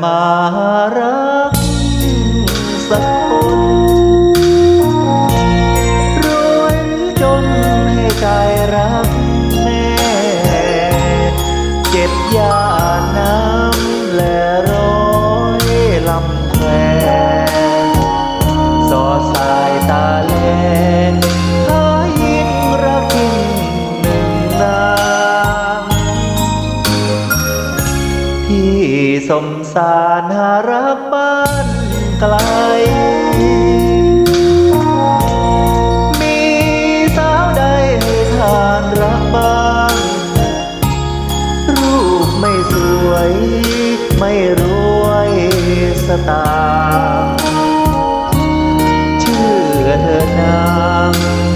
อมา พี่สมสารหารักบ้านไกล มีสาวใดให้ทานรักบ้าง รูปไม่สวย ไม่รวยสตาเชื่อเธอนา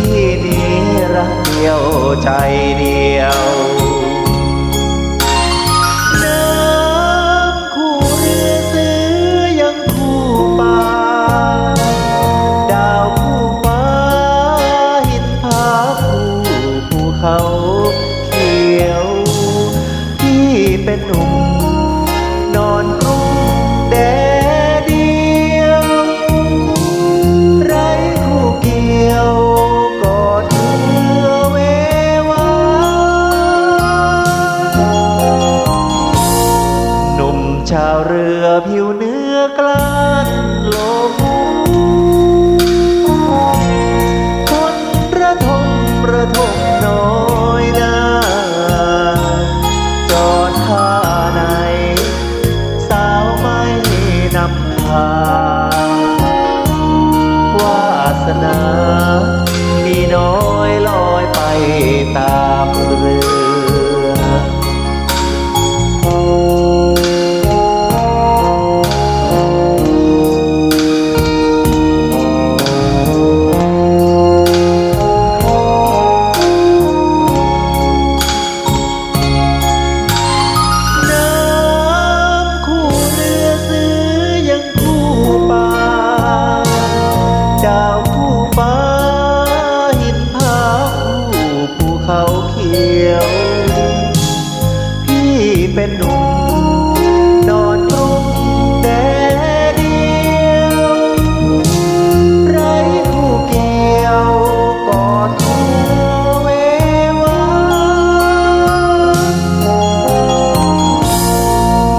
ที่นี้รักเดียวใจเดียว ชาวเรือผิวเนื้อกล้านลม เป็นหนุ่มนอนกรุงแต่เดียวไรผู้เกี่ยวกอดหัวเววา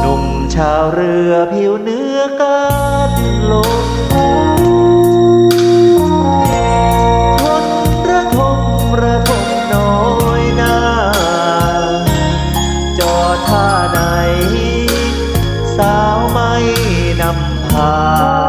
หนุ่มชาวเรือผิวเนื้อาไหน สาวไม่นำพา